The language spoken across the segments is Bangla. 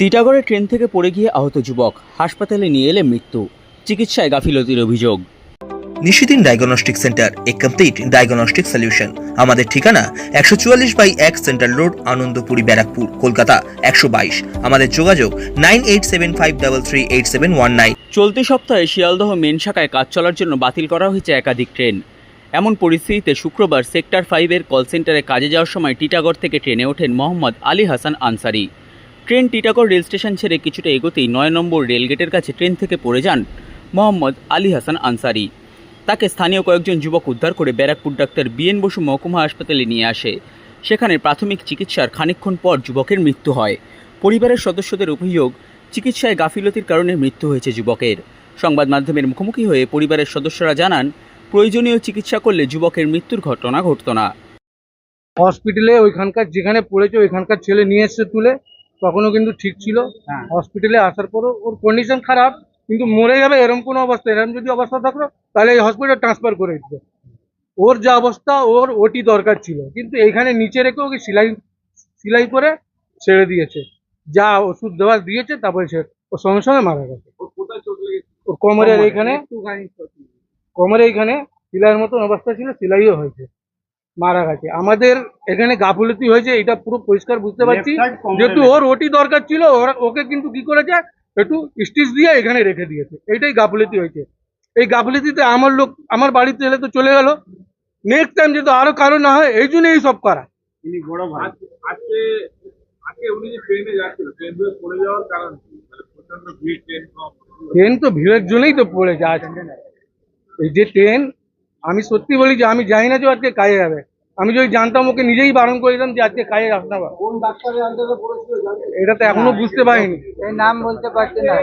টিটাগড়ে ট্রেন থেকে পড়ে গিয়ে আহত যুবক হাসপাতালে নিয়ে এলে মৃত্যু। চিকিৎসায় গাফিলতির অভিযোগ। Nishidin diagnostic centre a complete diagnostic solution আমাদের ঠিকানা একশো চুয়াল্লিশ বাই এক সেন্ট্রাল রোড আনন্দপুরি ব্যারাকপুর কলকাতা একশো বাইশ। আমাদের যোগাযোগ nine eight seven five double three eight seven one nine. চলতি সপ্তাহে শিয়ালদহ মেন শাখায় কাজ চলার জন্য বাতিল করা হয়েছে একাধিক ট্রেন। এমন পরিস্থিতিতে শুক্রবার সেক্টর ফাইভের কল সেন্টারে কাজে যাওয়ার সময় টিটাগড় থেকে ট্রেনে ওঠেন Mohammad Ali Hasan Ansari. Train Titagarh rail station ছেড়ে কিছুটা এগোতেই নয় নম্বর রেলগেটের কাছে ট্রেন থেকে পড়ে যান মোহাম্মদ আলী হাসান আনসারি। তাকে স্থানীয় কয়েকজন যুবক উদ্ধার করে ব্যারাকপুর ডাক্তার বিএন বসু মহকুমা হাসপাতালে নিয়ে আসে। সেখানে প্রাথমিক চিকিৎসার খানিকক্ষণ পর যুবকের মৃত্যু হয়। পরিবারের সদস্যদের অভিযোগ, চিকিৎসায় গাফিলতির কারণে মৃত্যু হয়েছে যুবকের। সংবাদ মাধ্যমের মুখোমুখি হয়ে পরিবারের সদস্যরা জানান, প্রয়োজনীয় চিকিৎসা করলে যুবকের মৃত্যুর ঘটনা ঘটত না। হসপিটালে ওইখানকার যেখানে পড়েছে ওইখানকার ছেলে নিয়ে এসছে তুলে। তখনও কিন্তু ঠিক ছিল। হসপিটালে আসার পরও ওর কন্ডিশন খারাপ কিন্তু মরে যাবে এরকম কোনো অবস্থা এরকম যদি অবস্থা থাকল তাহলে এই হসপিটাল ট্রান্সফার করে দিত ওর যা অবস্থা ওর ওটি দরকার ছিল। কিন্তু এইখানে নিচে রেখে ওকে সেলাই সেলাই করে ছেড়ে দিয়েছে। যা ওষুধ দেওয়া দিয়েছে তারপরে সে ও সঙ্গে সঙ্গে মারা গেছে। ওর কোমরের এইখানে কোমরে এইখানে সেলাইয়ের মতন অবস্থা ছিল সেলাইও হয়েছে। মারা গেছে। আমাদের এখানে গাফুলতি হয়েছে এটা পুরো পরিষ্কার বুঝতে পারছি। যেহেতু ওর ওটি দরকার ছিল ওরা- ওকে কিন্তু কি করেছে? একটু স্টিচ দিয়ে এখানে রেখে দিয়েছে। এইটাই গাফুলতি হয়েছে। এই গাফুলতিতে আমার লোক আমার বাড়িতে এলে তো চলে গেল। নেক্সট টাইম যেহেতু আরও কারও না হয় এই জন্য এই সব করা। আজ- আজকে আজকে উনি যে ট্রেনে যাচ্ছিল ট্রেন ধরে পড়ে যাওয়ার কারণ কি? মানে তো ভিড়ের জন্যই তো পড়েছে। আজ এই যে ট্রেন আমি সত্যি বলি যে আমি জানি না যে আজকে কাজে যাবে। আমি যদি জানতাম ওকে নিজেই বারণ করে দিতাম যে আজকে কাজে যাস না এটা তো এখনও বুঝতে পারিনি। নাম বলতে পারছি না।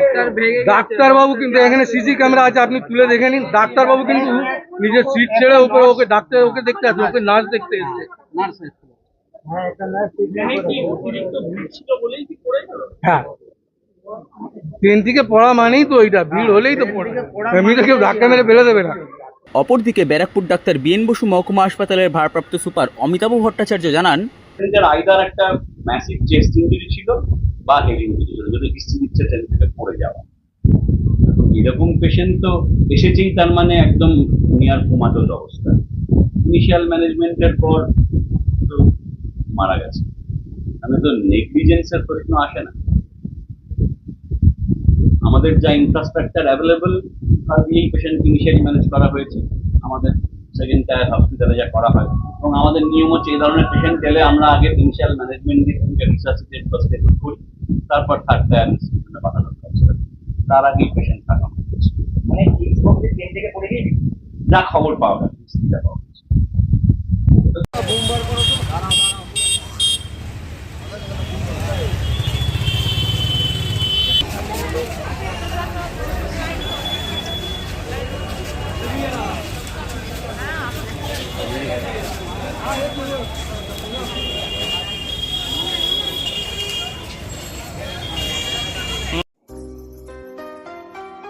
ডাক্তারবাবু কিন্তু এখানে সিসি ক্যামেরা আছে আপনি তুলে দেখে নিন। ডাক্তারবাবু কিন্তু নিজের সিট ছেড়ে উপরে ওকে ডাক্তার ওকে দেখতে আসে ওকে নার্স দেখতে এসছে। হ্যাঁ ট্রেন থেকে পড়া মানেই তো ওইটা ভিড় হলেই তো পড়ে। এমনিতে কেউ ধাক্কা মেরে ফেলে দেবে না। অপরদিকে ব্যারাকপুর ডাক্তার বিএন বসু মহকুমা হাসপাতালের ভারপ্রাপ্ত সুপার অমিতাভ ভট্টাচার্য জানান পেশেন্টের আইদার একটা ম্যাসিভ চেস্ট ইঞ্জুরি ছিল বা হেড ইঞ্জুরি ছিল, যদি হিস্ট্রি দিচ্ছে ট্রেন থেকে পড়ে যাওয়া। এরকম পেশেন্ট তো এসেছেই, তার মানে একদম নিয়ার কোমাটোজ অবস্থা। ইনিশিয়াল ম্যানেজমেন্টের পর তো মারা গেছে। আমি তো নেগলিজেন্সের প্রশ্ন আসে না। আমাদের যা ইনফ্রাস্ট্রাকচার অ্যাভেলেবল তার দিয়েই পেশেন্ট ইনিশিয়ালি ম্যানেজ করা হয়েছে। আমাদের সেকেন্ড টায়ার হসপিটালে যা করা হয়। এবং আমাদের নিয়ম হচ্ছে এই ধরনের পেশেন্ট এলে আমরা আগে ইনিশিয়াল ম্যানেজমেন্ট দিয়ে তাদেরকে রিসার্চিটেট বা স্টেবল করি তারপর থার্ড টায়ার ইনস্টিটিউশনে পাঠানোর ব্যবস্থা করি। তার আগেই পেশেন্ট থাকা হয়েছে মানে যা খবর পাওয়া গেছে হিস্ট্রিটা পাওয়া গেছে